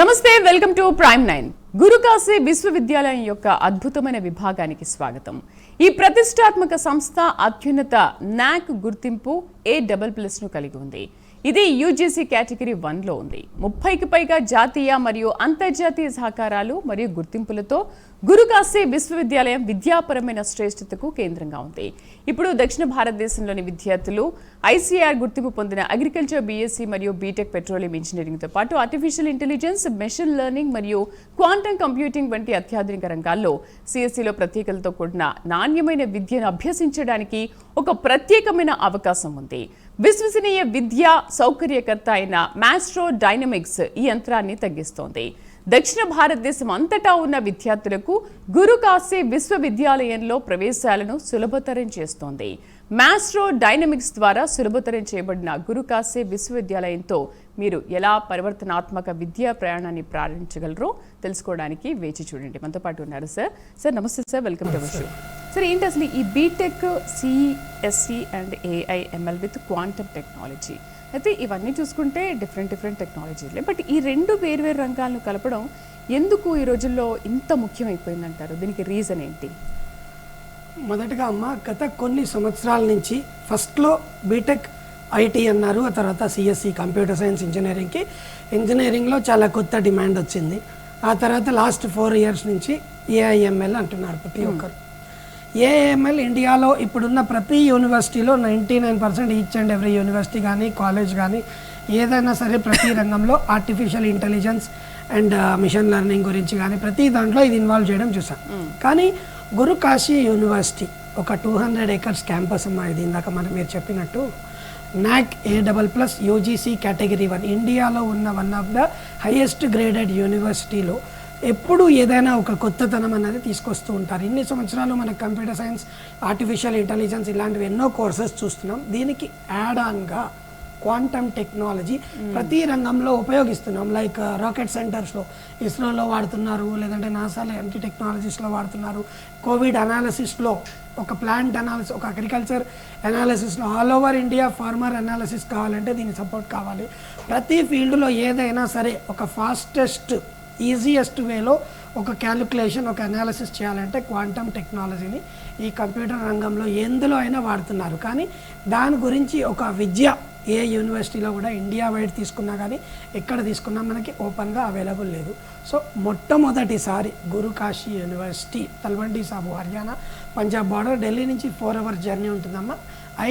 నమస్తే welcome to prime nine. Gurukashi విశ్వవిద్యాలయం యొక్క అద్భుతమైన విభాగానికి స్వాగతం. ఈ ప్రతిష్టాత్మక సంస్థ అత్యున్నత నాక్ గుర్తింపు ఏ డబల్ ప్లస్ను కలిగి ఉంది. ఇది యూజీసీ కేటగిరీ వన్లో ఉంది. ముప్పైకి పైగా జాతీయ మరియు అంతర్జాతీయ సహకారాలు మరియు గుర్తింపులతో గురుకాశీ విశ్వవిద్యాలయం విద్యాపరమైన శ్రేష్ఠతకు కేంద్రంగా ఉంది. ఇప్పుడు దక్షిణ భారతదేశంలోని విద్యార్థులు ఐసీఆర్ గుర్తింపు పొందిన అగ్రికల్చర్ బీఎస్సీ మరియు బీటెక్ పెట్రోలియం ఇంజనీరింగ్తో పాటు ఆర్టిఫిషియల్ ఇంటెలిజెన్స్ మెషిన్ లెర్నింగ్ మరియు క్వాంటమ్ కంప్యూటింగ్ వంటి అత్యాధునిక రంగాల్లో సిఎస్సిలో ప్రత్యేకలతో కూడిన నాణ్యమైన విద్యను అభ్యసించడానికి ఒక ప్రత్యేకమైన అవకాశం ఉంది. విశ్వసనీయ విద్య సౌకర్యకర్త అయిన మాస్ట్రో డైనమిక్స్ ఈ యంత్రాన్ని తగ్గిస్తోంది. దక్షిణ భారతదేశం అంతటా ఉన్న విద్యార్థులకు గురుకాశీ విశ్వవిద్యాలయంలో ప్రవేశాలను సులభతరం చేస్తోంది. మాస్ట్రో డైనమిక్స్ ద్వారా సులభతరం చేయబడిన గురుకాశీ విశ్వవిద్యాలయంతో మీరు ఎలా పరివర్తనాత్మక విద్యా ప్రయాణాన్ని ప్రారంభించగలరో తెలుసుకోవడానికి వేచి చూడండి. మనతో పాటు ఉన్నారు సార్ సార్ నమస్తే sir welcome to show sir ఏంటి అసలు ఈ BTech CSC and AI ML with quantum technology అయితే ఇవన్నీ చూసుకుంటే డిఫరెంట్ డిఫరెంట్ టెక్నాలజీలే బట్ ఈ రెండు వేర్వేరు రంగాలను కలపడం ఎందుకు ఈ రోజుల్లో ఇంత ముఖ్యమైపోయిందంటారు? దీనికి రీజన్ ఏంటి? మొదటగా అమ్మ గత కొన్ని సంవత్సరాల నుంచి ఫస్ట్లో బీటెక్ ఐటీ అన్నారు ఆ తర్వాత సిఎస్సి కంప్యూటర్ సైన్స్ ఇంజనీరింగ్కి. ఇంజనీరింగ్లో చాలా కొత్త డిమాండ్ వచ్చింది. ఆ తర్వాత లాస్ట్ ఫోర్ ఇయర్స్ నుంచి ఏఐఎంఎల్ అంటున్నారు ప్రతి ఒక్కరు. ఏఐఎంఎల్ ఇండియాలో ఇప్పుడున్న ప్రతి యూనివర్సిటీలో ninety nine percent each and every university కానీ కాలేజ్ కానీ ఏదైనా సరే ప్రతి రంగంలో artificial intelligence and machine learning గురించి కానీ ప్రతి దాంట్లో ఇది ఇన్వాల్వ్ చేయడం చూసాం కానీ గురు కాశీ యూనివర్సిటీ ఒక టూ హండ్రెడ్ ఏకర్స్ క్యాంపస్ అమ్మా ఇది ఇందాక మనం మీరు చెప్పినట్టు. NAAC A double plus UGC category one ఇండియాలో ఉన్న one of the highest graded యూనివర్సిటీలో ఎప్పుడు ఏదైనా ఒక కొత్తతనం అన్నది తీసుకొస్తూ ఉంటారు. ఇన్ని సంవత్సరాలు మనకు కంప్యూటర్ సైన్స్ ఆర్టిఫిషియల్ ఇంటెలిజెన్స్ ఇలాంటివి ఎన్నో కోర్సెస్ చూస్తున్నాం. దీనికి యాడ్ ఆన్గా క్వాంటమ్ టెక్నాలజీ ప్రతి రంగంలో ఉపయోగిస్తున్నాం. లైక్ రాకెట్ సెంటర్స్లో ఇస్రోలో వాడుతున్నారు. లేదంటే నాసాలో ఎంటీ టెక్నాలజీస్లో వాడుతున్నారు. కోవిడ్ అనాలిసిస్లో ఒక ప్లాంట్ అనాలిసిస్ ఒక agriculture అనాలిసిస్లో all over India farmer analysis కావాలంటే దీని సపోర్ట్ కావాలి. ప్రతి ఫీల్డ్లో ఏదైనా సరే ఒక ఫాస్టెస్ట్ ఈజియెస్ట్ వేలో ఒక క్యాలిక్యులేషన్ ఒక అనాలిసిస్ చేయాలంటే క్వాంటమ్ టెక్నాలజీని ఈ కంప్యూటర్ రంగంలో ఎందులో అయినా వాడుతున్నారు. కానీ దాని గురించి ఒక విద్య ఏ యూనివర్సిటీలో కూడా ఇండియా వైడ్ తీసుకున్నా కానీ ఎక్కడ తీసుకున్నా మనకి ఓపెన్గా అవైలబుల్ లేదు. సో మొట్టమొదటిసారి గురుకాశీ యూనివర్సిటీ తల్వండి సాబు హర్యానా పంజాబ్ బార్డర్ ఢిల్లీ నుంచి ఫోర్ అవర్ జర్నీ ఉంటుందమ్మా.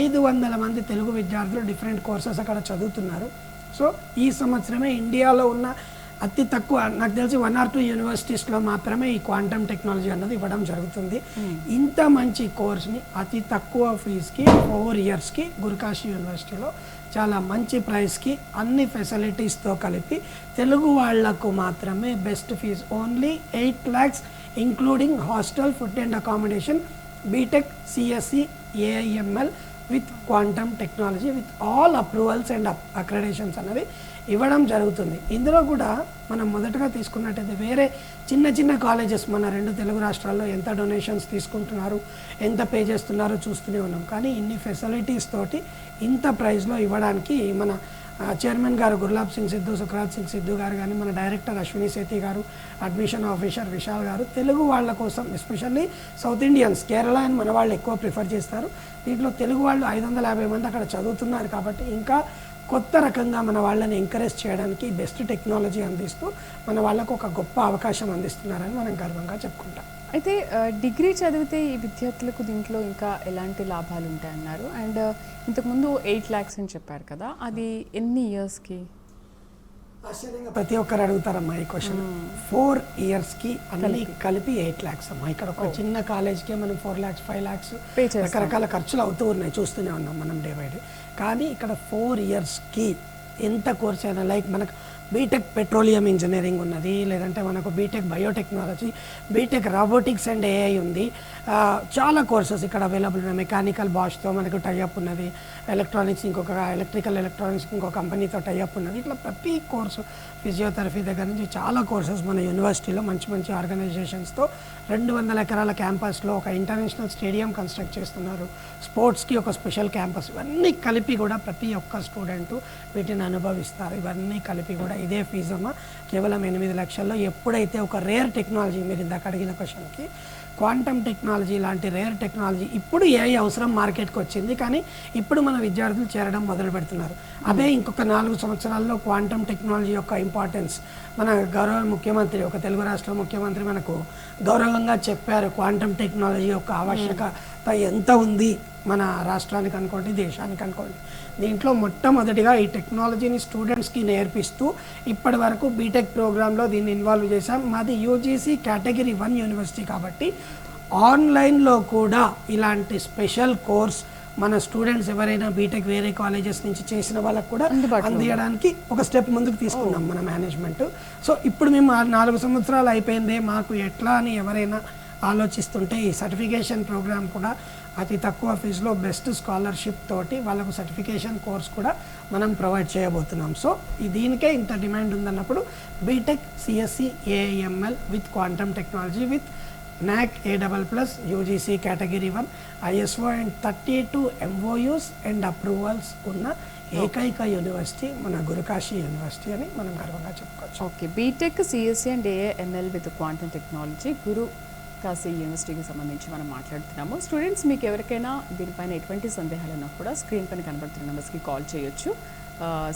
ఐదు వందల మంది తెలుగు విద్యార్థులు డిఫరెంట్ కోర్సెస్ అక్కడ చదువుతున్నారు. సో ఈ సంవత్సరమే ఇండియాలో ఉన్న అతి తక్కువ నాకు తెలిసి వన్ ఆర్ టూ యూనివర్సిటీస్లో మాత్రమే ఈ క్వాంటమ్ టెక్నాలజీ అన్నది ఇవ్వడం జరుగుతుంది. ఇంత మంచి కోర్స్ని అతి తక్కువ ఫీజుకి ఫోర్ ఇయర్స్కి గురుకాశీ యూనివర్సిటీలో చాలా మంచి ప్రైస్కి అన్ని ఫెసిలిటీస్తో కలిపి తెలుగు వాళ్ళకు మాత్రమే best fees. Only eight lakhs including hostel food and accommodation BTech CSC AIML with quantum technology with all approvals and accreditations అనేవి ఇవ్వడం జరుగుతుంది. ఇందులో కూడా మనం మొదటగా తీసుకున్నట్టయితే వేరే చిన్న చిన్న కాలేజెస్ మన రెండు తెలుగు రాష్ట్రాల్లో ఎంత డొనేషన్స్ తీసుకుంటున్నారు ఎంత పే చేస్తున్నారో చూస్తూనే ఉన్నాం. కానీ ఇన్ని ఫెసిలిటీస్ తోటి ఇంత ప్రైస్లో ఇవ్వడానికి మన చైర్మన్ గారు గుర్లాబ్ సింగ్ సిద్ధు సుఖరాజ్ సింగ్ సిద్ధు గారు కానీ మన డైరెక్టర్ అశ్విని సేతి గారు అడ్మిషన్ ఆఫీసర్ విశాల్ గారు తెలుగు వాళ్ళ కోసం ఎస్పెషల్లీ సౌత్ ఇండియన్స్ కేరళ అని మన వాళ్ళు ఎక్కువ ప్రిఫర్ చేస్తారు. దీంట్లో తెలుగు వాళ్ళు ఐదు వందల యాభై మంది అక్కడ చదువుతున్నారు కాబట్టి ఇంకా కొత్త రకంగా మన వాళ్ళని ఎంకరేజ్ చేయడానికి బెస్ట్ టెక్నాలజీ అందిస్తూ మన వాళ్ళకు ఒక గొప్ప అవకాశం అందిస్తున్నారని మనం గర్వంగా చెప్పుకుంటాం. అయితే డిగ్రీ చదివితే ఈ విద్యార్థులకు దీంట్లో ఇంకా ఎలాంటి లాభాలు ఉంటాయన్నారు? అండ్ ఇంతకుముందు ఎయిట్ ల్యాక్స్ అని చెప్పారు కదా అది ఎన్ని ఇయర్స్కి ఆశ్చర్యంగా ప్రతి ఒక్కరు అడుగుతారమ్మా ఈ క్వశ్చన్ ఫోర్ ఇయర్స్కి అన్ని కలిపి. ఎయిట్ ల్యాక్స్ అమ్మా. ఇక్కడ ఒక చిన్న కాలేజ్కే మనం ఫోర్ ల్యాక్స్ ఫైవ్ ల్యాక్స్. రకరకాల ఖర్చులు అవుతూ ఉన్నాయి. చూస్తూనే ఉన్నాం మనం డే బై డే కానీ ఇక్కడ ఫోర్ ఇయర్స్కి ఎంత కోర్స్ అయినా లైక్ మనకు బీటెక్ పెట్రోలియం ఇంజనీరింగ్ ఉన్నది లేదంటే మనకు BTech biotechnology BTech robotics and AI ఉంది. చాలా కోర్సెస్ ఇక్కడ అవైలబుల్ ఉన్నాయి. మెకానికల్ బాష్తో మనకు టైఅప్ ఉన్నది ఎలక్ట్రానిక్స్ ఇంకొక ఎలక్ట్రికల్ ఎలక్ట్రానిక్స్ ఇంకొక కంపెనీతో టైఅప్ ఉన్నది. ఇట్లా ప్రతి కోర్సు ఫిజియోథెరపీ దగ్గర నుంచి చాలా కోర్సెస్ మన యూనివర్సిటీలో మంచి మంచి ఆర్గనైజేషన్స్తో రెండు వందల ఎకరాల క్యాంపస్లో ఒక ఇంటర్నేషనల్ స్టేడియం కన్స్ట్రక్ట్ చేస్తున్నారు. స్పోర్ట్స్కి ఒక స్పెషల్ క్యాంపస్. ఇవన్నీ కలిపి కూడా ప్రతి ఒక్క స్టూడెంట్ వీటిని అనుభవిస్తారు. ఇవన్నీ కలిపి కూడా ఇదే ఫీజు అమ్మ. కేవలం ఎనిమిది లక్షల్లో ఎప్పుడైతే ఒక రేర్ టెక్నాలజీ మీరు ఇందాక అడిగిన క్వశ్చన్కి క్వాంటమ్ టెక్నాలజీ లాంటి రేర్ టెక్నాలజీ ఇప్పుడు ఏ అవసరం మార్కెట్కి వచ్చింది. కానీ ఇప్పుడు మన విద్యార్థులు చేరడం మొదలు పెడుతున్నారు. అదే ఇంకొక నాలుగు సంవత్సరాల్లో క్వాంటమ్ టెక్నాలజీ యొక్క ఇంపార్టెన్స్ మన గౌరవ ముఖ్యమంత్రి ఒక తెలుగు రాష్ట్ర ముఖ్యమంత్రి మనకు గౌరవంగా చెప్పారు క్వాంటమ్ టెక్నాలజీ యొక్క ఆవశ్యకత ఎంత ఉంది మన రాష్ట్రానికి అనుకోండి దేశానికి అనుకోండి. దీంట్లో మొట్టమొదటిగా ఈ టెక్నాలజీని స్టూడెంట్స్కి నేర్పిస్తూ ఇప్పటి వరకు బీటెక్ ప్రోగ్రాంలో దీన్ని ఇన్వాల్వ్ చేశాం. మాది యూజీసీ కేటగిరీ వన్ యూనివర్సిటీ కాబట్టి ఆన్లైన్లో కూడా ఇలాంటి స్పెషల్ కోర్స్ మన స్టూడెంట్స్ ఎవరైనా బీటెక్ వేరే కాలేజెస్ నుంచి చేసిన వాళ్ళకు కూడా అందియడానికి ఒక స్టెప్ ముందుకు తీసుకున్నాం మన మేనేజ్మెంట్. సో ఇప్పుడు మేము నాలుగు సంవత్సరాలు అయిపోయింది. మాకు ఎట్లా అని ఎవరైనా ఆలోచిస్తుంటే ఈ సర్టిఫికేషన్ ప్రోగ్రామ్ కూడా అతి తక్కువ ఫీజులో బెస్ట్ స్కాలర్షిప్ తోటి వాళ్ళకు సర్టిఫికేషన్ కోర్స్ కూడా మనం ప్రొవైడ్ చేయబోతున్నాం. సో ఈ దీనికే ఇంత demand ఉందన్నప్పుడు BTech CSC AML with quantum technology with A double plus UGC category one ISO and thirty two MOUs and approvals ఉన్న ఏకైక యూనివర్సిటీ మన గురుకాశీ యూనివర్సిటీ అని మనం గర్వంగా చెప్పుకోవచ్చు. Okay BTech CSC and AML with quantum technology Guru Kashi యూనివర్సిటీకి సంబంధించి మనం మాట్లాడుతున్నాము. స్టూడెంట్స్ మీకు ఎవరికైనా దీనిపైన ఎటువంటి సందేహాలు ఉన్నా కూడా స్క్రీన్ పైన కనబడుతున్న నెంబర్స్కి కాల్ చేయొచ్చు.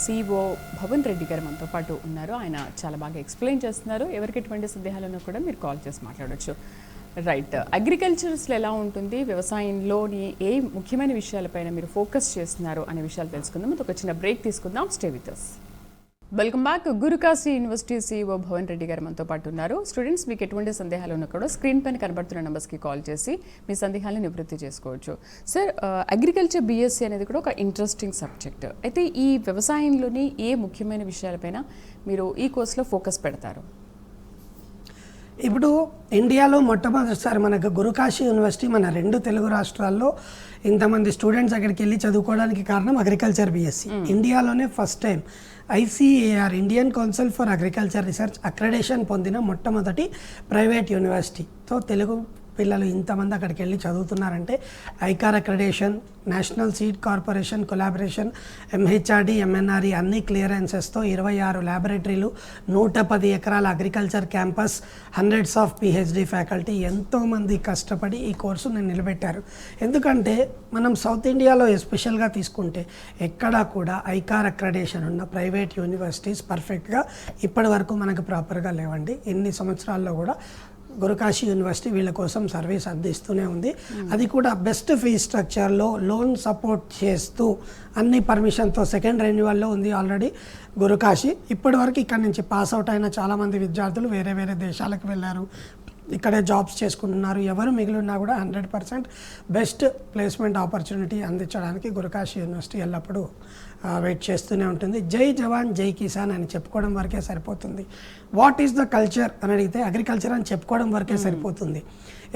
సిఇఓ భవన్ రెడ్డి గారు మనతో పాటు ఉన్నారు. ఆయన చాలా బాగా ఎక్స్ప్లెయిన్ చేస్తున్నారు. ఎవరికి ఎటువంటి సందేహాలు ఉన్నా కూడా మీరు కాల్ చేసి మాట్లాడొచ్చు. రైట్ అగ్రికల్చర్స్లో ఎలా ఉంటుంది? వ్యవసాయంలోని ఏ ముఖ్యమైన విషయాలపైన మీరు ఫోకస్ చేస్తున్నారు అనే విషయాలు తెలుసుకుందాం. ఒక చిన్న బ్రేక్ తీసుకుందాం. Stay with us welcome back Gurukashi university CEO Bhavan Reddy గారు మనతో పాటు ఉన్నారు. స్టూడెంట్స్ మీకు ఎటువంటి సందేహాలు ఉన్నా కూడా స్క్రీన్ పైన కనబడుతున్న నెంబర్స్కి కాల్ చేసి మీ సందేహాలను నివృత్తి చేసుకోవచ్చు. సార్ అగ్రికల్చర్ బీఎస్సీ అనేది కూడా ఒక ఇంట్రెస్టింగ్ సబ్జెక్ట్ అయితే ఈ వ్యవసాయంలోని ఏ ముఖ్యమైన విషయాలపైన మీరు ఈ కోర్సులో ఫోకస్ పెడతారు? ఇప్పుడు ఇండియాలో మొట్టమొదటిసారి మనకు గురుకాశీ యూనివర్సిటీ మన రెండు తెలుగు రాష్ట్రాల్లో ఇంతమంది స్టూడెంట్స్ అక్కడికి వెళ్ళి చదువుకోవడానికి కారణం అగ్రికల్చర్ బీఎస్సీ ఇండియాలోనే first time ICAR Indian council for agriculture research accreditation పొందిన మొట్టమొదటి ప్రైవేట్ యూనివర్సిటీ సో తెలుగు పిల్లలు ఇంతమంది అక్కడికి వెళ్ళి చదువుతున్నారంటే ICAR accreditation national seed corporation collaboration MHRD MNRE అన్ని క్లియరెన్సెస్తో ఇరవై ఆరు ల్యాబొరేటరీలు నూట పది ఎకరాల agriculture campus hundreds of PhD faculty ఎంతోమంది కష్టపడి ఈ కోర్సును నిలబెట్టారు. ఎందుకంటే మనం సౌత్ ఇండియాలో ఎస్పెషల్గా తీసుకుంటే ఎక్కడా కూడా ఐకార్ అక్రెడేషన్ ఉన్న ప్రైవేట్ యూనివర్సిటీస్ పర్ఫెక్ట్గా ఇప్పటి వరకు మనకు ప్రాపర్గా లేవండి. ఎన్ని సంవత్సరాల్లో కూడా గురుకాశీ యూనివర్సిటీ వీళ్ళ కోసం సర్వీస్ అందిస్తూనే ఉంది. అది కూడా బెస్ట్ ఫీ స్ట్రక్చర్లో లోన్ సపోర్ట్ చేస్తూ అన్ని పర్మిషన్తో సెకండ్ రెన్యువల్లో ఉంది ఆల్రెడీ గురుకాశీ. ఇప్పటి వరకు ఇక్కడ నుంచి పాస్ అవుట్ అయిన చాలామంది విద్యార్థులు వేరే వేరే దేశాలకు వెళ్ళారు. ఇక్కడే జాబ్స్ చేసుకుంటున్నారు. ఎవరు మిగిలినా కూడా hundred percent best placement opportunity అందించడానికి గురుకాశీ యూనివర్సిటీ ఎల్లప్పుడూ వెయిట్ చేస్తూనే ఉంటుంది. జై జవాన్ జై కిసాన్ అని చెప్పుకోవడం వరకే సరిపోతుంది. వాట్ ఈస్ ద కల్చర్ అని అడిగితే అగ్రికల్చర్ అని చెప్పుకోవడం వరకే సరిపోతుంది.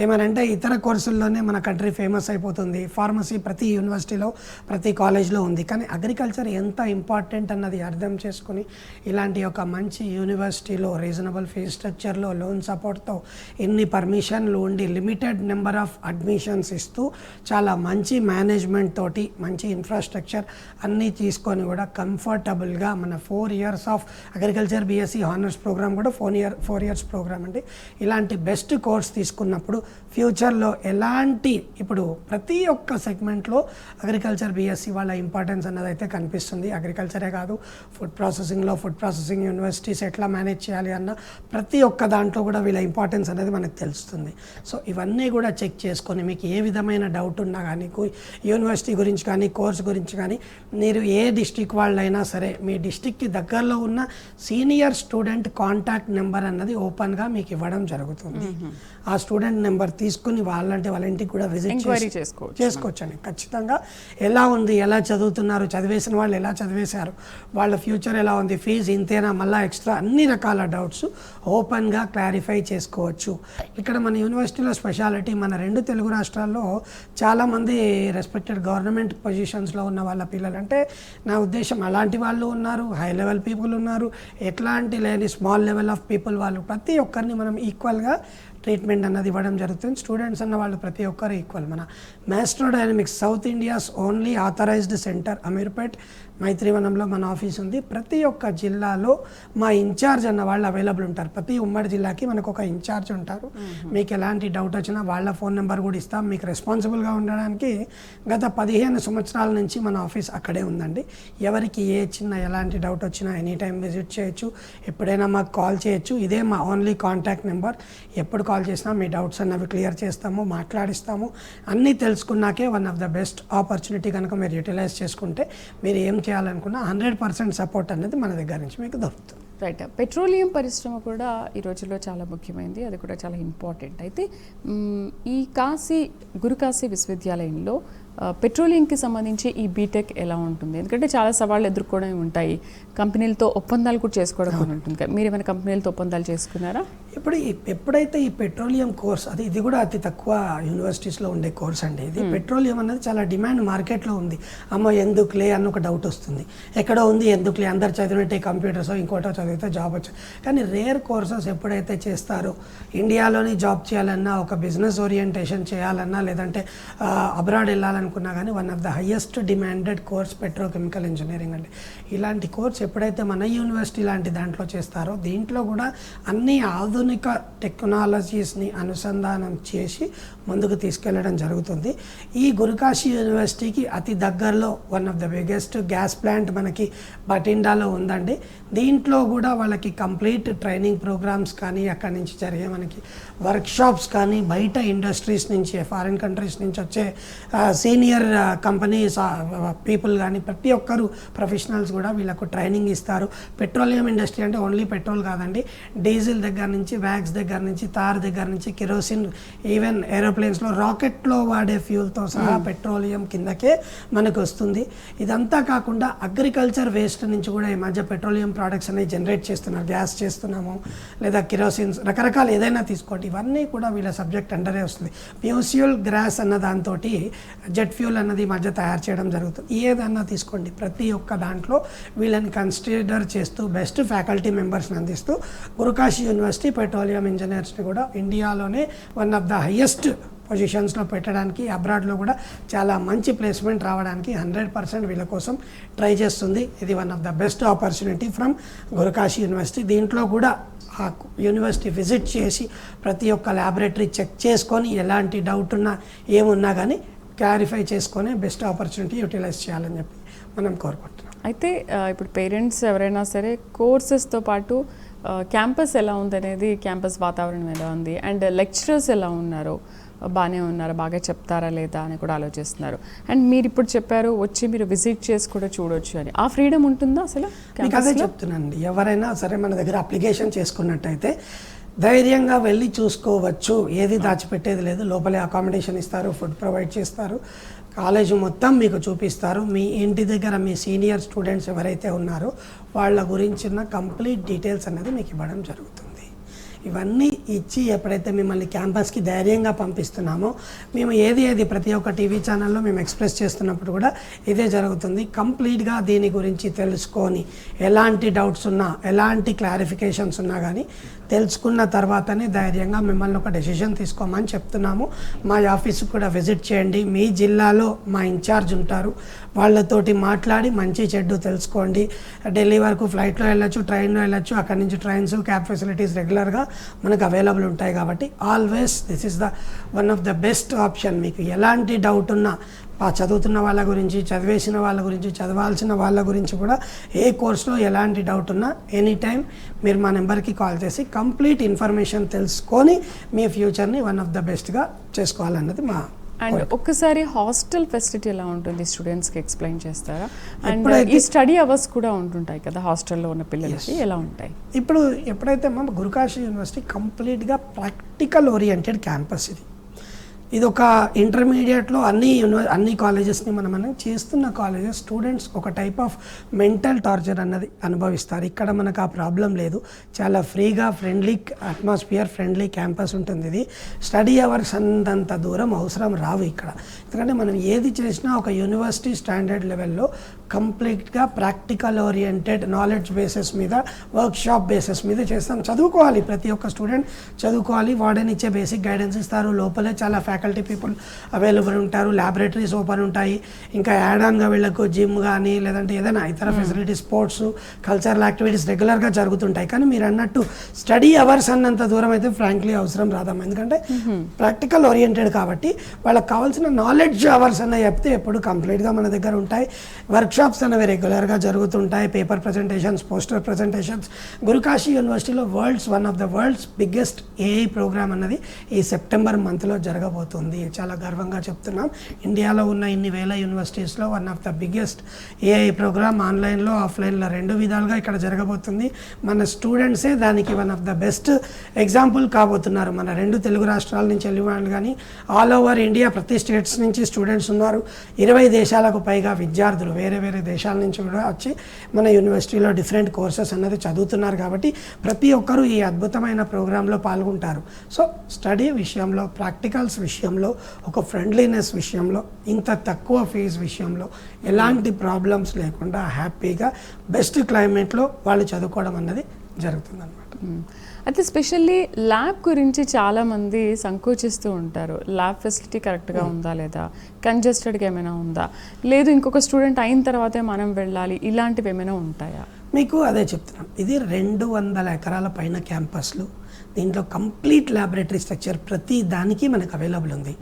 ఏమనంటే ఇతర కోర్సుల్లోనే మన కంట్రీ ఫేమస్ అయిపోతుంది. ఫార్మసీ ప్రతి యూనివర్సిటీలో ప్రతి కాలేజ్లో ఉంది. కానీ అగ్రికల్చర్ ఎంత ఇంపార్టెంట్ అన్నది అర్థం చేసుకుని ఇలాంటి ఒక మంచి యూనివర్సిటీలో రీజనబుల్ ఫీ స్ట్రక్చర్లో లోన్ సపోర్ట్తో ఎన్ని పర్మిషన్లు ఉండి లిమిటెడ్ నెంబర్ ఆఫ్ అడ్మిషన్స్ ఇస్తూ చాలా మంచి మేనేజ్మెంట్ తోటి మంచి ఇన్ఫ్రాస్ట్రక్చర్ అన్నీ తీసుకొని కూడా కంఫర్టబుల్గా మన four years of agriculture BSc honours program కూడా four year four years program అండి. ఇలాంటి బెస్ట్ కోర్స్ తీసుకున్నప్పుడు ఫ్యూచర్లో ఎలాంటి ఇప్పుడు ప్రతి ఒక్క సెగ్మెంట్లో అగ్రికల్చర్ బీఎస్సీ వాళ్ళ ఇంపార్టెన్స్ అన్నది అయితే కనిపిస్తుంది. అగ్రికల్చరే కాదు ఫుడ్ ప్రాసెసింగ్లో ఫుడ్ ప్రాసెసింగ్ యూనివర్సిటీస్ ఎట్లా మేనేజ్ చేయాలి అన్న ప్రతి ఒక్క దాంట్లో కూడా వీళ్ళ ఇంపార్టెన్స్ అనేది మనకు తెలుస్తుంది. సో ఇవన్నీ కూడా చెక్ చేసుకొని మీకు ఏ విధమైన డౌట్ ఉన్నా కానీ యూనివర్సిటీ గురించి కానీ కోర్స్ గురించి కానీ మీరు ఏ ఏ డిస్టిక్ వాళ్ళైనా సరే మీ డిస్టిక్కి దగ్గరలో ఉన్న సీనియర్ స్టూడెంట్ కాంటాక్ట్ నెంబర్ అన్నది ఓపెన్గా మీకు ఇవ్వడం జరుగుతుంది. ఆ స్టూడెంట్ నెంబర్ తీసుకుని వాళ్ళంటే వాళ్ళ ఇంటికి కూడా విజిట్ చేసుకోవచ్చు. చేసుకోవచ్చండి. ఖచ్చితంగా ఎలా ఉంది ఎలా చదువుతున్నారు చదివేసిన వాళ్ళు ఎలా చదివేశారు వాళ్ళ ఫ్యూచర్ ఎలా ఉంది ఫీజు ఇంతేనా మళ్ళీ ఎక్స్ట్రా అన్ని రకాల డౌట్స్ ఓపెన్గా క్లారిఫై చేసుకోవచ్చు. ఇక్కడ మన యూనివర్సిటీలో స్పెషాలిటీ మన రెండు తెలుగు రాష్ట్రాల్లో చాలామంది రెస్పెక్టెడ్ గవర్నమెంట్ పొజిషన్స్లో ఉన్న వాళ్ళ పిల్లలు అంటే నా ఉద్దేశం అలాంటి వాళ్ళు ఉన్నారు హై లెవెల్ పీపుల్ ఉన్నారు ఎట్లాంటి లేని స్మాల్ లెవెల్ ఆఫ్ పీపుల్ వాళ్ళు ప్రతి ఒక్కరిని మనం ఈక్వల్గా ట్రీట్మెంట్ అన్నది ఇవ్వడం జరుగుతుంది. స్టూడెంట్స్ అన్న వాళ్ళు ప్రతి ఒక్కరు ఈక్వల్. మన maestro dynamics south India's only authorised centre Ameerpet మైత్రివనంలో మన ఆఫీస్ ఉంది. ప్రతి ఒక్క జిల్లాలో మా ఇన్ఛార్జ్ అన్న వాళ్ళు అవైలబుల్ ఉంటారు. ప్రతి ఉమ్మడి జిల్లాకి మనకు ఒక ఇన్ఛార్జ్ ఉంటారు. మీకు ఎలాంటి డౌట్ వచ్చినా వాళ్ళ ఫోన్ నెంబర్ కూడా ఇస్తాం. మీకు రెస్పాన్సిబుల్గా ఉండడానికి గత పదిహేను సంవత్సరాల నుంచి మన ఆఫీస్ అక్కడే ఉందండి. ఎవరికి ఏ చిన్న ఎలాంటి డౌట్ వచ్చినా ఎనీ టైం విజిట్ చేయొచ్చు. ఎప్పుడైనా మాకు కాల్ చేయొచ్చు. ఇదే మా ఓన్లీ కాంటాక్ట్ నెంబర్ ఎప్పుడు కాల్ చేసినా మీ డౌట్స్ అన్నవి క్లియర్ చేస్తాము మాట్లాడిస్తాము. అన్నీ తెలుసుకున్నాకే one of the best opportunity కనుక మీరు యూటిలైజ్ చేసుకుంటే మీరు ఏం చేయాలనుకున్న హండ్రెడ్ పర్సెంట్ సపోర్ట్ అనేది మన దగ్గర నుంచి మీకు దొరుకుతుంది. రైట్ పెట్రోలియం పరిశ్రమ కూడా ఈ రోజుల్లో చాలా ముఖ్యమైనది అది కూడా చాలా ఇంపార్టెంట్. అయితే ఈ కాశీ గురుకాశీ విశ్వవిద్యాలయంలో పెట్రోలియంకి సంబంధించి ఈ బీటెక్ ఎలా ఉంటుంది? ఎందుకంటే చాలా సవాళ్ళు ఎదుర్కోవడం ఉంటాయి. కంపెనీలతో ఒప్పందాలు కూడా చేసుకోవడం ఉంటుంది కదా. మీరు ఏమైనా కంపెనీలతో ఒప్పందాలు చేసుకున్నారా? ఇప్పుడు ఎప్పుడైతే ఈ పెట్రోలియం కోర్స్ అది ఇది కూడా అతి తక్కువ యూనివర్సిటీస్లో ఉండే కోర్స్ అండి ఇది. పెట్రోలియం అనేది చాలా డిమాండ్ మార్కెట్లో ఉంది. అమ్మ ఎందుకులే అని ఒక డౌట్ వస్తుంది. ఎక్కడో ఉంది ఎందుకులే? అందరు చదివినట్టే కంప్యూటర్స్ ఇంకోటో చదివితే జాబ్ వచ్చు. కానీ రేర్ కోర్సెస్ ఎప్పుడైతే చేస్తారో ఇండియాలోని జాబ్ చేయాలన్నా ఒక బిజినెస్ ఓరియంటేషన్ చేయాలన్నా లేదంటే అబ్రాడ్ వెళ్ళాలనుకున్నా కానీ one of the highest demanded course petrochemical engineering అండి. ఇలాంటి కోర్స్ ఎప్పుడైతే మన యూనివర్సిటీ లాంటి దాంట్లో చేస్తారో దీంట్లో కూడా అన్ని ఆధునిక టెక్నాలజీస్ని అనుసంధానం చేసి ముందుకు తీసుకెళ్ళడం జరుగుతుంది. ఈ గురుకాశీ యూనివర్సిటీకి అతి దగ్గరలో one of the biggest gas plant మనకి బటిండాలో ఉందండి. దీంట్లో కూడా వాళ్ళకి కంప్లీట్ ట్రైనింగ్ ప్రోగ్రామ్స్ కానీ అక్కడి నుంచి జరిగే మనకి వర్క్షాప్స్ కానీ బయట ఇండస్ట్రీస్ నుంచి ఫారిన్ కంట్రీస్ నుంచి వచ్చే సీనియర్ కంపెనీస్ పీపుల్ కానీ ప్రతి ఒక్కరు ప్రొఫెషనల్స్ కూడా వీళ్ళకు ట్రైనింగ్ ఇస్తారు. పెట్రోలియం ఇండస్ట్రీ అంటే ఓన్లీ పెట్రోల్ కాదండి. డీజిల్ దగ్గర నుంచి వ్యాక్స్ దగ్గర నుంచి తార్ దగ్గర నుంచి కెరోసిన్ ఈవెన్ ఏరోప్లేన్స్లో రాకెట్లో వాడే ఫ్యూల్తో సహా పెట్రోలియం కిందకే మనకు వస్తుంది. ఇదంతా కాకుండా అగ్రికల్చర్ వేస్ట్ నుంచి కూడా ఈ మధ్య పెట్రోలియం ప్రోడక్ట్స్ అనేవి జనరేట్ చేస్తున్నారు. గ్యాస్ చేస్తున్నాము లేదా కిరోసిన్స్ రకరకాల ఏదైనా తీసుకోండి. ఇవన్నీ కూడా వీళ్ళ సబ్జెక్ట్ అండరే వస్తుంది. మ్యూసియల్ గ్రాస్ అన్న దాంతో జెట్ ఫ్యూల్ అన్నది మధ్య తయారు చేయడం జరుగుతుంది. ఏదన్నా తీసుకోండి. ప్రతి ఒక్క దాంట్లో వీళ్ళని కన్సిడర్ చేస్తూ బెస్ట్ ఫ్యాకల్టీ మెంబర్స్ని అందిస్తూ గురుకాశీ యూనివర్సిటీ పెట్రోలియం ఇంజనీర్స్ని కూడా ఇండియాలోనే వన్ ఆఫ్ ద హయ్యెస్ట్ పొజిషన్స్లో పెట్టడానికి అబ్రాడ్లో కూడా చాలా మంచి ప్లేస్మెంట్ రావడానికి హండ్రెడ్ పర్సెంట్ వీళ్ళ కోసం ట్రై చేస్తుంది. ఇది one of the best opportunity from Gurukashi university. దీంట్లో కూడా ఆ యూనివర్సిటీ విజిట్ చేసి ప్రతి ఒక్క ల్యాబొరేటరీ చెక్ చేసుకొని ఎలాంటి డౌట్ ఉన్నా ఏమున్నా కానీ క్లారిఫై చేసుకొని బెస్ట్ ఆపర్చునిటీ యూటిలైజ్ చేయాలని చెప్పి మనం కోరుకుంటున్నాం. అయితే ఇప్పుడు పేరెంట్స్ ఎవరైనా సరే కోర్సెస్తో పాటు క్యాంపస్ ఎలా ఉందనేది క్యాంపస్ వాతావరణం ఎలా ఉంది? అండ్ లెక్చరర్స్ ఎలా ఉన్నారు? బాగానే ఉన్నారా బాగా చెప్తారా లేదా అని కూడా ఆలోచిస్తున్నారు. అండ్ మీరు ఇప్పుడు చెప్పారు వచ్చి మీరు విజిట్ చేసి కూడా చూడొచ్చు అని. ఆ ఫ్రీడమ్ ఉంటుందా అసలు మీకు అదే చెప్తున్నానండి. ఎవరైనా సరే మన దగ్గర అప్లికేషన్ చేసుకున్నట్టయితే ధైర్యంగా వెళ్ళి చూసుకోవచ్చు. ఏది దాచిపెట్టేది లేదు. లోపలే అకామిడేషన్ ఇస్తారు ఫుడ్ ప్రొవైడ్ చేస్తారు. కాలేజ్ మొత్తం మీకు చూపిస్తారు. మీ ఇంటి దగ్గర మీ సీనియర్ స్టూడెంట్స్ ఎవరైతే ఉన్నారో వాళ్ళ గురించిన కంప్లీట్ డీటెయిల్స్ అనేది మీకు ఇవ్వడం జరుగుతుంది. ఇవన్నీ ఇచ్చి ఎప్పుడైతే మిమ్మల్ని క్యాంపస్కి ధైర్యంగా పంపిస్తున్నామో మేము ఏది ఏది ప్రతి ఒక్క టీవీ ఛానల్లో మేము ఎక్స్ప్రెస్ చేస్తున్నప్పుడు కూడా ఇదే జరుగుతుంది. కంప్లీట్గా దీని గురించి తెలుసుకొని ఎలాంటి డౌట్స్ ఉన్నా ఎలాంటి క్లారిఫికేషన్స్ ఉన్నా కానీ తెలుసుకున్న తర్వాతనే ధైర్యంగా మిమ్మల్ని ఒక డెసిషన్ తీసుకోమని చెప్తున్నాము. మా ఆఫీస్కి కూడా విజిట్ చేయండి. మీ జిల్లాలో మా ఇన్ఛార్జ్ ఉంటారు. వాళ్ళతోటి మాట్లాడి మంచి చెడ్డు తెలుసుకోండి. ఢిల్లీ వరకు ఫ్లైట్లో వెళ్ళొచ్చు ట్రైన్లో వెళ్ళొచ్చు. అక్కడి నుంచి ట్రైన్స్ క్యాబ్ ఫెసిలిటీస్ రెగ్యులర్గా మనకు అవైలబుల్ ఉంటాయి కాబట్టి always this is the one of the best option మీకు ఎలాంటి డౌట్ ఉన్నా చదువుతున్న వాళ్ళ గురించి చదివేసిన వాళ్ళ గురించి చదవాల్సిన వాళ్ళ గురించి కూడా ఏ కోర్సులో ఎలాంటి డౌట్ ఉన్నా ఎనీ టైం మీరు మా నెంబర్కి కాల్ చేసి కంప్లీట్ ఇన్ఫర్మేషన్ తెలుసుకొని మీ ఫ్యూచర్ని వన్ ఆఫ్ ద బెస్ట్గా చేసుకోవాలన్నది మా అండ్ ఒక్కసారి హాస్టల్ ఫెసిలిటీ ఎలా ఉంటుంది? స్టూడెంట్స్కి ఎక్స్ప్లెయిన్ చేస్తారా? అండ్ ఈ స్టడీ అవర్స్ కూడా ఉంటుంటాయి కదా హాస్టల్లో ఉన్న పిల్లలకి? ఎలా ఉంటాయి? ఇప్పుడు ఎప్పుడైతే మా గురుకాశి యూనివర్సిటీ కంప్లీట్గా ప్రాక్టికల్ ఓరియంటెడ్ క్యాంపస్ ఇది. ఇది ఒక ఇంటర్మీడియట్లో అన్ని యూనివర్ అన్ని కాలేజెస్ని మనం మనం చేస్తున్న కాలేజెస్ స్టూడెంట్స్ ఒక టైప్ ఆఫ్ మెంటల్ టార్చర్ అన్నది అనుభవిస్తారు. ఇక్కడ మనకు ఆ ప్రాబ్లం లేదు. చాలా ఫ్రీగా ఫ్రెండ్లీ అట్మాస్ఫియర్ ఫ్రెండ్లీ క్యాంపస్ ఉంటుంది ఇది. స్టడీ అవర్స్ అంతంత దూరం అవసరం రావు ఇక్కడ. ఎందుకంటే మనం ఏది చేసినా ఒక యూనివర్సిటీ స్టాండర్డ్ లెవెల్లో కంప్లీట్గా ప్రాక్టికల్ ఓరియంటెడ్ నాలెడ్జ్ బేసిస్ మీద వర్క్ షాప్ బేసిస్ మీద చేస్తాం. చదువుకోవాలి. ప్రతి ఒక్క స్టూడెంట్ చదువుకోవాలి. వార్డెన్ ఇచ్చే బేసిక్ గైడెన్స్ ఇస్తారు. లోపలే చాలా ఫ్యాకల్టీ పీపుల్ అవైలబుల్ ఉంటారు. ల్యాబొరేటరీస్ ఓపెన్ ఉంటాయి. ఇంకా యాడ్ ఆన్గా వీళ్ళకు జిమ్ కానీ లేదంటే ఏదైనా ఇతర ఫెసిలిటీస్ స్పోర్ట్స్ కల్చరల్ యాక్టివిటీస్ రెగ్యులర్గా జరుగుతుంటాయి. కానీ మీరు అన్నట్టు స్టడీ అవర్స్ అన్నంత దూరం అయితే ఫ్రాంక్లీ అవసరం రాదమ్మా ఎందుకంటే ప్రాక్టికల్ ఓరియంటెడ్ కాబట్టి వాళ్ళకి కావాల్సిన నాలెడ్జ్ అవర్స్ అన్న చెప్తే ఎప్పుడు కంప్లీట్గా మన దగ్గర ఉంటాయి. వర్క్ షాప్స్ అనేవి రెగ్యులర్గా జరుగుతుంటాయి paper presentations poster presentations Gurukashi యూనివర్సిటీలో world's one of the world's biggest AI programme అన్నది ఈ సెప్టెంబర్ మంత్లో జరగబోతుంది. చాలా గర్వంగా చెప్తున్నాం. ఇండియాలో ఉన్న ఇన్ని వేల యూనివర్సిటీస్లో one of the biggest AI programme ఆన్లైన్లో ఆఫ్లైన్లో రెండు విధాలుగా ఇక్కడ జరగబోతుంది. మన స్టూడెంట్సే దానికి one of the best example కాబోతున్నారు. మన రెండు తెలుగు రాష్ట్రాల నుంచి వెళ్ళి వాళ్ళు కానీ ఆల్ ఓవర్ ఇండియా ప్రతి స్టేట్స్ నుంచి స్టూడెంట్స్ ఉన్నారు. ఇరవై దేశాలకు పైగా విద్యార్థులు వేరే వేరే దేశాల నుంచి కూడా వచ్చి మన యూనివర్సిటీలో డిఫరెంట్ కోర్సెస్ అన్నది చదువుతున్నారు కాబట్టి ప్రతి ఒక్కరూ ఈ అద్భుతమైన ప్రోగ్రాంలో పాల్గొంటారు సో స్టడీ విషయంలో ప్రాక్టికల్స్ విషయంలో ఒక ఫ్రెండ్లీనెస్ విషయంలో ఇంత తక్కువ ఫీజు విషయంలో ఎలాంటి ప్రాబ్లమ్స్ లేకుండా హ్యాపీగా బెస్ట్ క్లైమేట్లో వాళ్ళు చదువుకోవడం అన్నది జరుగుతుందన్నమాట మ్మ్. అయితే స్పెషల్లీ ల్యాబ్ గురించి చాలా మంది సంకోచిస్తూ ఉంటారు. ల్యాబ్ ఫెసిలిటీ కరెక్ట్గా ఉందా లేదా? కంజెస్టెడ్గా ఏమైనా ఉందా? లేదు ఇంకొక స్టూడెంట్ అయిన తర్వాతే మనం వెళ్ళాలి. ఇలాంటివి ఏమైనా ఉంటాయా? మీకు అదే చెప్తున్నాం. ఇది రెండు వందల ఎకరాల పైన క్యాంపస్లు. దీంట్లో కంప్లీట్ ల్యాబొరేటరీ స్ట్రక్చర్ ప్రతి దానికి మనకు అవైలబుల్ ఉంది.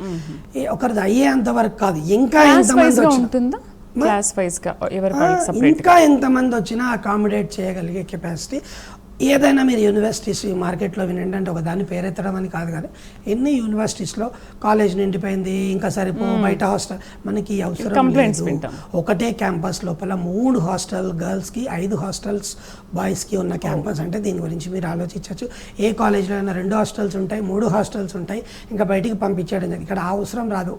ఒకరిది అయ్యేంత వరకు కాదు. ఇంకా ఎంతమంది ఉంటుందా? క్లాస్ ఎవరి ఇంకా ఎంతమంది వచ్చినా అకామిడేట్ చేయగలిగే కెపాసిటీ ఏదైనా మీరు యూనివర్సిటీస్ మార్కెట్లో వినండి అంటే ఒక దాన్ని పేరెత్తడం అని కాదు కానీ ఎన్ని యూనివర్సిటీస్లో కాలేజ్ నిండిపోయింది ఇంకా సరిపో బయట హాస్టల్ మనకి అవసరం లేదు. ఒకటే క్యాంపస్ లోపల మూడు హాస్టల్ గర్ల్స్కి ఐదు హాస్టల్స్ బాయ్స్కి ఉన్న క్యాంపస్ అంటే దీని గురించి మీరు ఆలోచించవచ్చు. ఏ కాలేజ్లో అయినా రెండు హాస్టల్స్ ఉంటాయి మూడు హాస్టల్స్ ఉంటాయి ఇంకా బయటికి పంపించడం జరిగింది. ఇక్కడ ఆ అవసరం రాదు.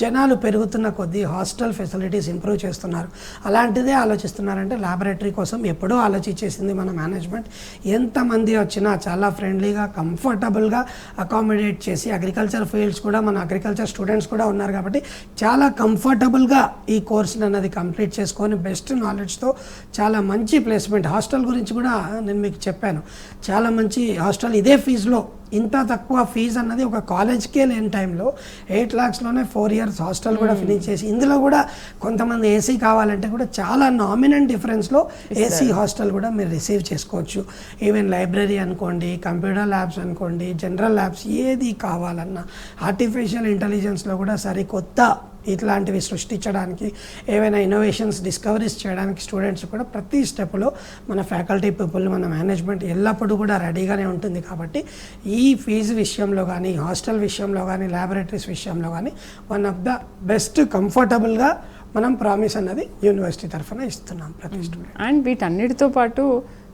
జనాలు పెరుగుతున్న కొద్దీ హాస్టల్ ఫెసిలిటీస్ ఇంప్రూవ్ చేస్తున్నారు. అలాంటిదే ఆలోచిస్తున్నారంటే ల్యాబొరేటరీ కోసం ఎప్పుడూ ఆలోచించేసింది మన మేనేజ్మెంట్ ఎంతమంది వచ్చినా చాలా ఫ్రెండ్లీగా కంఫర్టబుల్గా అకామిడేట్ చేసి అగ్రికల్చర్ ఫీల్డ్స్ కూడా మన అగ్రికల్చర్ స్టూడెంట్స్ కూడా ఉన్నారు కాబట్టి చాలా కంఫర్టబుల్గా ఈ కోర్స్ని అన్నది కంప్లీట్ చేసుకొని బెస్ట్ నాలెడ్జ్తో చాలా మంచి ప్లేస్మెంట్. హాస్టల్ గురించి కూడా నేను మీకు చెప్పాను. చాలా మంచి హాస్టల్ ఇదే ఫీజులో ఇంత తక్కువ ఫీజు అన్నది ఒక కాలేజ్కే లేని టైంలో ఎయిట్ ల్యాక్స్లోనే ఫోర్ ఇయర్స్ హాస్టల్ కూడా ఫినిష్ చేసి ఇందులో కూడా కొంతమంది ఏసీ కావాలంటే కూడా చాలా నామినల్ డిఫరెన్స్లో ఏసీ హాస్టల్ కూడా మీరు రిసీవ్ చేసుకోవచ్చు. ఈవెన్ లైబ్రరీ అనుకోండి కంప్యూటర్ ల్యాబ్స్ అనుకోండి జనరల్ ల్యాబ్స్ ఏది కావాలన్నా ఆర్టిఫిషియల్ ఇంటెలిజెన్స్లో కూడా సరికొత్త ఇట్లాంటివి సృష్టించడానికి ఏవైనా ఇన్నోవేషన్స్ డిస్కవరీస్ చేయడానికి స్టూడెంట్స్ కూడా ప్రతి స్టెప్లో మన ఫ్యాకల్టీ పీపుల్ మన మేనేజ్మెంట్ ఎల్లప్పుడూ కూడా రెడీగానే ఉంటుంది కాబట్టి ఈ ఫీజు విషయంలో కానీ హాస్టల్ విషయంలో కానీ ల్యాబొరేటరీస్ విషయంలో కానీ వన్ ఆఫ్ ద బెస్ట్ కంఫర్టబుల్గా మనం ప్రామిస్ అన్నది యూనివర్సిటీ తరఫున ఇస్తున్నాం ప్రతి స్టూడెంట్ అండ్ వీటన్నిటితో పాటు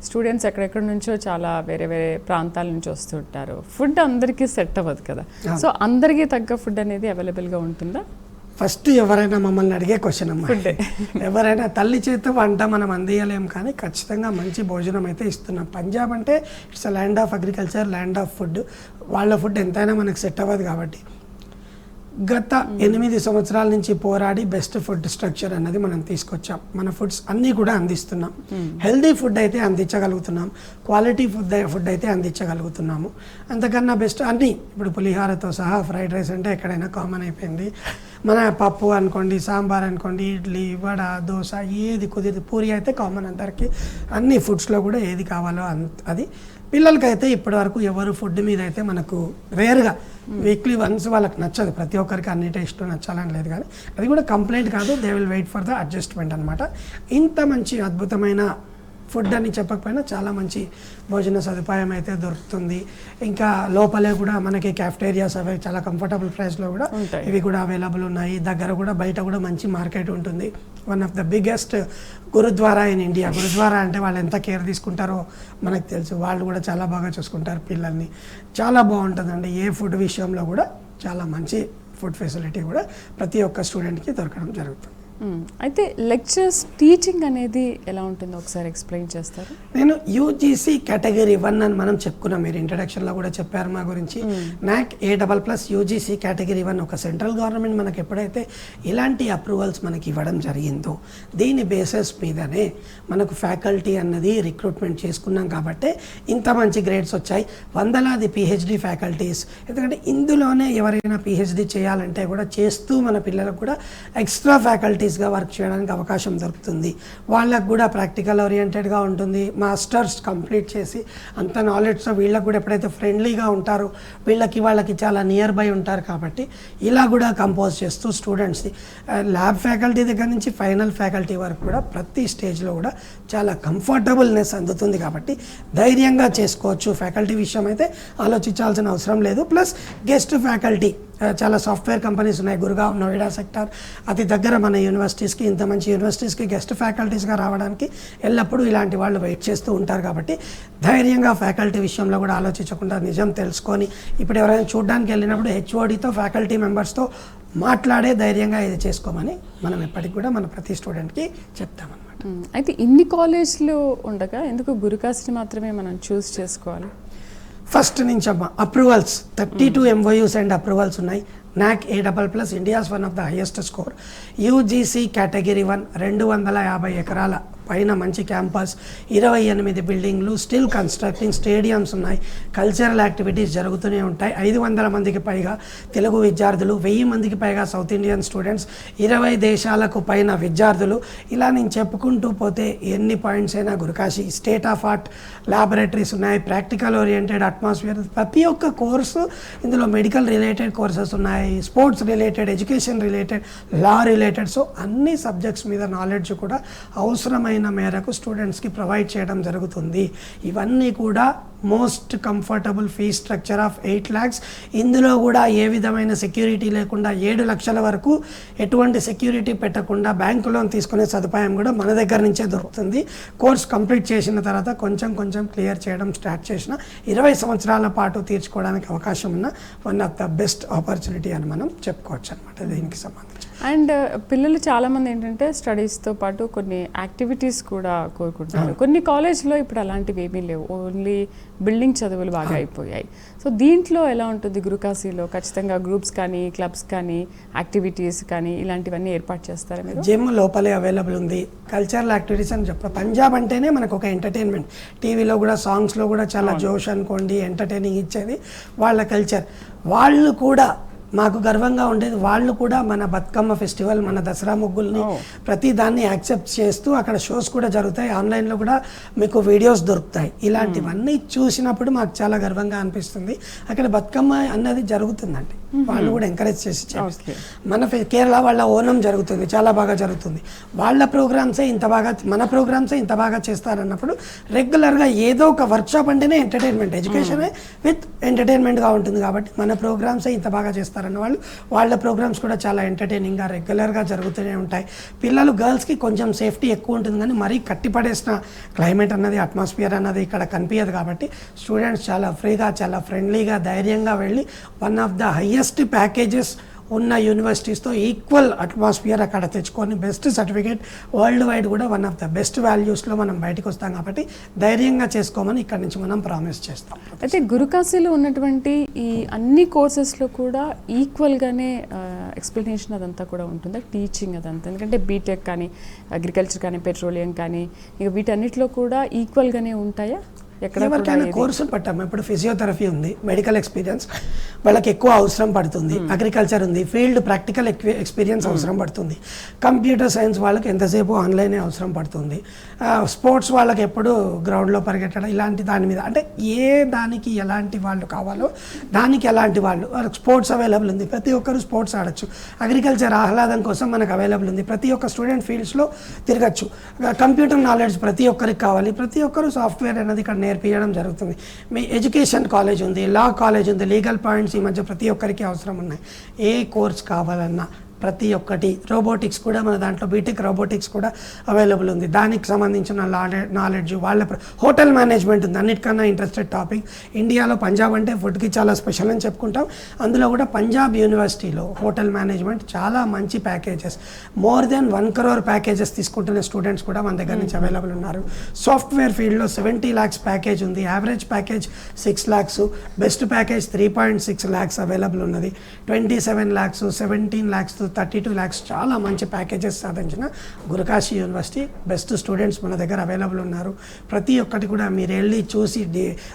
స్టూడెంట్స్ ఎక్కడెక్కడి నుంచో చాలా వేరే వేరే ప్రాంతాల నుంచి వస్తుంటారు. ఫుడ్ అందరికీ సెట్ అవ్వదు కదా. సో అందరికీ తగ్గ ఫుడ్ అనేది అవైలబుల్గా ఉంటుందా? ఫస్ట్ ఎవరైనా మమ్మల్ని అడిగే క్వశ్చన్ అమ్మా. ఎవరైనా తల్లి చేత వంట మనం అందియలేం కానీ ఖచ్చితంగా మంచి భోజనం అయితే ఇస్తున్నాం. పంజాబ్ అంటే it's land of agriculture land of food వాళ్ళ ఫుడ్ ఎంతైనా మనకు సెట్ అవ్వదు కాబట్టి. గత ఎనిమిది సంవత్సరాల నుంచి పోరాడి బెస్ట్ ఫుడ్ స్ట్రక్చర్ అన్నది మనం తీసుకొచ్చాం. మన ఫుడ్స్ అన్నీ కూడా అందిస్తున్నాం. హెల్దీ ఫుడ్ అయితే అందించగలుగుతున్నాం. క్వాలిటీ ఫుడ్ ఫుడ్ అయితే అందించగలుగుతున్నాము. అంతకన్నా బెస్ట్ అన్నీ ఇప్పుడు పులిహారతో సహా ఫ్రైడ్ రైస్ అంటే ఎక్కడైనా కామన్ అయిపోయింది. మన పప్పు అనుకోండి సాంబార్ అనుకోండి ఇడ్లీ వడ దోశ ఏది కుదిరి పూరి అయితే కామన్ అందరికీ. అన్ని ఫుడ్స్లో కూడా ఏది కావాలో అంత అది పిల్లలకైతే ఇప్పటివరకు ఎవరు ఫుడ్ మీద అయితే మనకు రేర్గా వీక్లీ వన్స్ వాళ్ళకి నచ్చదు. ప్రతి ఒక్కరికి అన్ని టేస్ట్ నచ్చాలని లేదు కానీ అది కూడా కంప్లైంట్ కాదు. They will wait for the adjustment అనమాట ఇంత మంచి అద్భుతమైన ఫుడ్ అని చెప్పకపోయినా చాలా మంచి భోజన సదుపాయం అయితే దొరుకుతుంది. ఇంకా లోపలే కూడా మనకి క్యాఫ్టేరియాస్ అవి చాలా కంఫర్టబుల్ ప్రైస్లో కూడా. ఇవి కూడా అవైలబుల్ ఉన్నాయి. దగ్గర కూడా బయట కూడా మంచి మార్కెట్ ఉంటుంది. One of the biggest gurudwara in India. Gurudwara అంటే వాళ్ళు ఎంత కేర్ తీసుకుంటారో మనకు తెలుసు. వాళ్ళు కూడా చాలా బాగా చూసుకుంటారు పిల్లల్ని. చాలా బాగుంటుందండి. ఏ ఫుడ్ విషయంలో కూడా చాలా మంచి ఫుడ్ ఫెసిలిటీ కూడా ప్రతి ఒక్క స్టూడెంట్కి దొరకడం జరుగుతుంది. అయితే లెక్చర్స్ టీచింగ్ అనేది ఎలా ఉంటుందో ఒకసారి ఎక్స్ప్లెయిన్ చేస్తారు? నేను యూజీసీ కేటగిరీ వన్ అని మనం చెప్పుకున్నాం. మీరు ఇంట్రడక్షన్లో కూడా చెప్పారు మా గురించి. NAAC A double plus UGC category one ఒక సెంట్రల్ గవర్నమెంట్ మనకి ఎప్పుడైతే ఇలాంటి అప్రూవల్స్ మనకి ఇవ్వడం జరిగిందో దీని బేసిస్ మీదనే మనకు ఫ్యాకల్టీ అన్నది రిక్రూట్మెంట్ చేసుకున్నాం కాబట్టి ఇంత మంచి గ్రేడ్స్ వచ్చాయి. వందలాది పిహెచ్డి ఫ్యాకల్టీస్ ఎందుకంటే ఇందులోనే ఎవరైనా పిహెచ్డి చేయాలంటే కూడా చేస్తూ మన పిల్లలకు కూడా ఎక్స్ట్రా ఫ్యాకల్టీస్గా వర్క్ చేయడానికి అవకాశం దొరుకుతుంది. వాళ్ళకు కూడా ప్రాక్టికల్ ఓరియంటెడ్గా ఉంటుంది. మాస్టర్స్ కంప్లీట్ చేసి అంత నాలెడ్జ్తో వీళ్ళకు కూడా ఎప్పుడైతే ఫ్రెండ్లీగా ఉంటారో వీళ్ళకి వాళ్ళకి చాలా నియర్ బై ఉంటారు కాబట్టి ఇలా కూడా కంపోజ్ చేస్తూ స్టూడెంట్స్ని ల్యాబ్ ఫ్యాకల్టీ దగ్గర నుంచి ఫైనల్ ఫ్యాకల్టీ వరకు కూడా ప్రతి స్టేజ్లో కూడా చాలా కంఫర్టబుల్నెస్ అందుతుంది కాబట్టి ధైర్యంగా చేసుకోవచ్చు. ఫ్యాకల్టీ విషయం అయితే ఆలోచించాల్సిన అవసరం లేదు. ప్లస్ గెస్ట్ ఫ్యాకల్టీ చాలా సాఫ్ట్వేర్ కంపెనీస్ ఉన్నాయి. గురుగావ్ నోయిడా సెక్టర్. అతి దగ్గర మన యూనివర్సిటీస్కి ఇంత మంచి యూనివర్సిటీస్కి గెస్ట్ ఫ్యాకల్టీస్గా రావడానికి ఎల్లప్పుడూ ఇలాంటి వాళ్ళు వెయిట్ చేస్తూ ఉంటారు కాబట్టి ధైర్యంగా ఫ్యాకల్టీ విషయంలో కూడా ఆలోచించకుండా నిజం తెలుసుకొని ఇప్పుడు ఎవరైనా చూడడానికి వెళ్ళినప్పుడు హెచ్ఓడితో ఫ్యాకల్టీ మెంబర్స్తో మాట్లాడే ధైర్యంగా ఇది చేసుకోమని మనం ఎప్పటికి కూడా మన ప్రతి స్టూడెంట్కి చెప్తామన్నమాట. అయితే ఇన్ని కాలేజ్లు ఉండగా ఎందుకు గురుకాసిని మాత్రమే మనం చూస్ చేసుకోవాలి? ఫస్ట్ నుంచి అమ్మ approvals thirty two MOUs and approvals ఉన్నాయి. NAAC A double plus India's one of the highest score UGC category one రెండు వందల యాభై ఎకరాల పైన మంచి క్యాంపస్ ఇరవై ఎనిమిది బిల్డింగ్లు స్టిల్ కన్స్ట్రక్టింగ్ స్టేడియంస్ ఉన్నాయి. కల్చరల్ యాక్టివిటీస్ జరుగుతూనే ఉంటాయి. ఐదు వందల మందికి పైగా తెలుగు విద్యార్థులు వెయ్యి మందికి పైగా సౌత్ ఇండియన్ స్టూడెంట్స్ ఇరవై దేశాలకు పైన విద్యార్థులు ఇలా నేను చెప్పుకుంటూ పోతే ఎన్ని పాయింట్స్ అయినా Gurukashi state of art laboratories ఉన్నాయి. ప్రాక్టికల్ ఓరియంటెడ్ అట్మాస్ఫియర్ ప్రతి ఒక్క కోర్సు ఇందులో మెడికల్ రిలేటెడ్ కోర్సెస్ ఉన్నాయి. Sports related education related law related. So అన్ని సబ్జెక్ట్స్ మీద నాలెడ్జ్ కూడా అవసరమైన మేరకు స్టూడెంట్స్కి ప్రొవైడ్ చేయడం జరుగుతుంది. ఇవన్నీ కూడా most comfortable fee structure of eight lakhs ఇందులో కూడా ఏ విధమైన సెక్యూరిటీ లేకుండా ఏడు లక్షల వరకు ఎటువంటి సెక్యూరిటీ పెట్టకుండా బ్యాంకు లోన్ తీసుకునే సదుపాయం కూడా మన దగ్గర నుంచే దొరుకుతుంది. కోర్స్ కంప్లీట్ చేసిన తర్వాత కొంచెం కొంచెం క్లియర్ చేయడం స్టార్ట్ చేసిన ఇరవై సంవత్సరాల పాటు తీర్చుకోవడానికి అవకాశం ఉన్న one of the best opportunity అని మనం చెప్పుకోవచ్చు అనమాట దీనికి సంబంధించి. అండ్ పిల్లలు చాలా మంది ఏంటంటే స్టడీస్తో పాటు కొన్ని యాక్టివిటీస్ కూడా కోరుకుంటున్నారు. కొన్ని కాలేజ్లో ఇప్పుడు అలాంటివి ఏమీ లేవు. ఓన్లీ బిల్డింగ్ చదువులు బాగా అయిపోయాయి. సో దీంట్లో ఎలా ఉంటుంది? గురుకాశీలో ఖచ్చితంగా గ్రూప్స్ కానీ క్లబ్స్ కానీ యాక్టివిటీస్ కానీ ఇలాంటివన్నీ ఏర్పాటు చేస్తారా మీరు? జిమ్ లోపలే అవైలబుల్ ఉంది. కల్చరల్ యాక్టివిటీస్ అని చెప్ప పంజాబ్ అంటేనే మనకు ఒక ఎంటర్టైన్మెంట్ టీవీలో కూడా సాంగ్స్లో కూడా చాలా జోష్ అనుకోండి ఎంటర్టైనింగ్ ఇచ్చేది వాళ్ళ కల్చర్ వాళ్ళు కూడా మాకు గర్వంగా ఉండేది. వాళ్ళు కూడా మన బతుకమ్మ ఫెస్టివల్ మన దసరా ముగ్గుల్ని. ప్రతి దాన్ని యాక్సెప్ట్ చేస్తూ అక్కడ షోస్ కూడా జరుగుతాయి. ఆన్లైన్లో కూడా మీకు వీడియోస్ దొరుకుతాయి. ఇలాంటివన్నీ చూసినప్పుడు మాకు చాలా గర్వంగా అనిపిస్తుంది. అక్కడ బతుకమ్మ అన్నది జరుగుతుందండి. వాళ్ళు కూడా ఎంకరేజ్ చేసి. మన కేరళ వాళ్ళ ఓనం జరుగుతుంది. చాలా బాగా జరుగుతుంది. వాళ్ళ ప్రోగ్రామ్సే ఇంత బాగా మన ప్రోగ్రామ్సే ఇంత బాగా చేస్తారన్నప్పుడు రెగ్యులర్గా ఏదో ఒక వర్క్షాప్ అంటేనే ఎంటర్టైన్మెంట్ ఎడ్యుకేషనే విత్ ఎంటర్టైన్మెంట్గా ఉంటుంది కాబట్టి మన ప్రోగ్రామ్సే ఇంత బాగా చేస్తారన్న వాళ్ళు వాళ్ళ ప్రోగ్రామ్స్ కూడా చాలా ఎంటర్టైనింగ్గా రెగ్యులర్గా జరుగుతూనే ఉంటాయి. పిల్లలు గర్ల్స్కి కొంచెం సేఫ్టీ ఎక్కువ ఉంటుంది కానీ మరీ కట్టిపడేసిన క్లైమేట్ అన్నది అట్మాస్ఫియర్ అన్నది ఇక్కడ కనిపించదు కాబట్టి స్టూడెంట్స్ చాలా ఫ్రీగా చాలా ఫ్రెండ్లీగా ధైర్యంగా వెళ్ళి one of the highest packages ఉన్న యూనివర్సిటీస్తో ఈక్వల్ అట్మాస్ఫియర్ అక్కడ తెచ్చుకొని బెస్ట్ సర్టిఫికేట్ వరల్డ్ వైడ్ కూడా వన్ ఆఫ్ ద బెస్ట్ వాల్యూస్లో మనం బయటకు వస్తాం కాబట్టి ధైర్యంగా చేసుకోమని ఇక్కడ నుంచి మనం ప్రామిస్ చేస్తాం. అయితే గురుకాశీలో ఉన్నటువంటి ఈ అన్ని కోర్సెస్లో కూడా ఈక్వల్గానే ఎక్స్ప్లెనేషన్ అదంతా కూడా ఉంటుంది. టీచింగ్ అదంతా. ఎందుకంటే బీటెక్ కానీ అగ్రికల్చర్ కానీ పెట్రోలియం కానీ ఇక వీటన్నిటిలో కూడా ఈక్వల్గానే ఉంటాయా? ఎవరికైనా కోర్సులు పట్టాము? ఇప్పుడు ఫిజియోథెరపీ ఉంది మెడికల్ ఎక్స్పీరియన్స్ వాళ్ళకి ఎక్కువ అవసరం పడుతుంది. అగ్రికల్చర్ ఉంది ఫీల్డ్ ప్రాక్టికల్ ఎక్స్పీరియన్స్ అవసరం పడుతుంది. కంప్యూటర్ సైన్స్ వాళ్ళకి ఎంతసేపు ఆన్లైనే అవసరం పడుతుంది. స్పోర్ట్స్ వాళ్ళకి ఎప్పుడు గ్రౌండ్లో పరిగెట్టడం ఇలాంటి దాని మీద. అంటే ఏ దానికి ఎలాంటి వాళ్ళు కావాలో దానికి ఎలాంటి వాళ్ళు వాళ్ళకి స్పోర్ట్స్ అవైలబుల్ ఉంది. ప్రతి ఒక్కరు స్పోర్ట్స్ ఆడొచ్చు. అగ్రికల్చర్ ఆహ్లాదం కోసం మనకు అవైలబుల్ ఉంది. ప్రతి ఒక్క స్టూడెంట్ ఫీల్డ్స్లో తిరగచ్చు. కంప్యూటర్ నాలెడ్జ్ ప్రతి ఒక్కరికి కావాలి. ప్రతి ఒక్కరు సాఫ్ట్వేర్ అనేది ఇక్కడ నేర్పించడం జరుగుతుంది. మీ ఎడ్యుకేషన్ కాలేజ్ ఉంది లా కాలేజ్ ఉంది లీగల్ పాయింట్స్ ఈ మధ్య ప్రతి ఒక్కరికి అవసరం ఉన్నాయి. ఏ కోర్స్ కావాలన్నా ప్రతి ఒక్కటి. రోబోటిక్స్ కూడా మన దాంట్లో బీటెక్ రోబోటిక్స్ కూడా అవైలబుల్ ఉంది. దానికి సంబంధించిన నాలెడ్జ్ వాళ్ళ హోటల్ మేనేజ్మెంట్ ఉంది. అన్నిటికన్నా ఇంట్రెస్టెడ్ టాపిక్ ఇండియాలో పంజాబ్ అంటే ఫుడ్కి చాలా స్పెషల్ అని చెప్పుకుంటాం. అందులో కూడా పంజాబ్ యూనివర్సిటీలో హోటల్ మేనేజ్మెంట్ చాలా మంచి packages more than one crore packages తీసుకుంటున్న స్టూడెంట్స్ కూడా మన దగ్గర నుంచి అవైలబుల్ ఉన్నారు. సాఫ్ట్వేర్ ఫీల్డ్లో సెవెంటీ ల్యాక్స్ ప్యాకేజ్ ఉంది. Average package six lakhs best package three point six lakhs available ఉన్నది. Twenty seven lakhs seventeen lakhs thirty two lakhs చాలా మంచి ప్యాకేజెస్ సాధించిన గురుకాశీ యూనివర్సిటీ. బెస్ట్ స్టూడెంట్స్ మన దగ్గర అవైలబుల్ ఉన్నారు. ప్రతి ఒక్కటి కూడా మీరు వెళ్ళి చూసి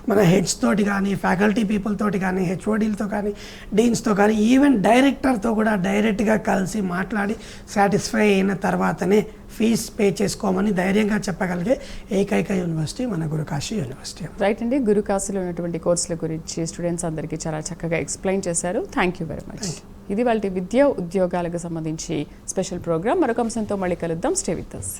మన హెడ్స్ తోటి కానీ ఫ్యాకల్టీ పీపుల్ తోటి కానీ హెచ్ఓడీలతో కానీ డీన్స్తో కానీ ఈవెన్ డైరెక్టర్తో కూడా డైరెక్ట్గా కలిసి మాట్లాడి సాటిస్ఫై అయిన తర్వాతనే ఫీజ్ పే చేసుకోమని ధైర్యంగా చెప్పగలిగే ఏకైక యూనివర్సిటీ మన గురుకాశీ యూనివర్సిటీ. రైట్ అండి. గురుకాశీలో ఉన్నటువంటి కోర్సుల గురించి స్టూడెంట్స్ అందరికీ చాలా చక్కగా ఎక్స్ప్లెయిన్ చేశారు. థ్యాంక్ యూ వెరీ మచ్ ఇది వాళ్ళ విద్యా ఉద్యోగాలకు సంబంధించి స్పెషల్ ప్రోగ్రామ్. మరొక అంశంతో మళ్ళీ కలుద్దాం. Stay with us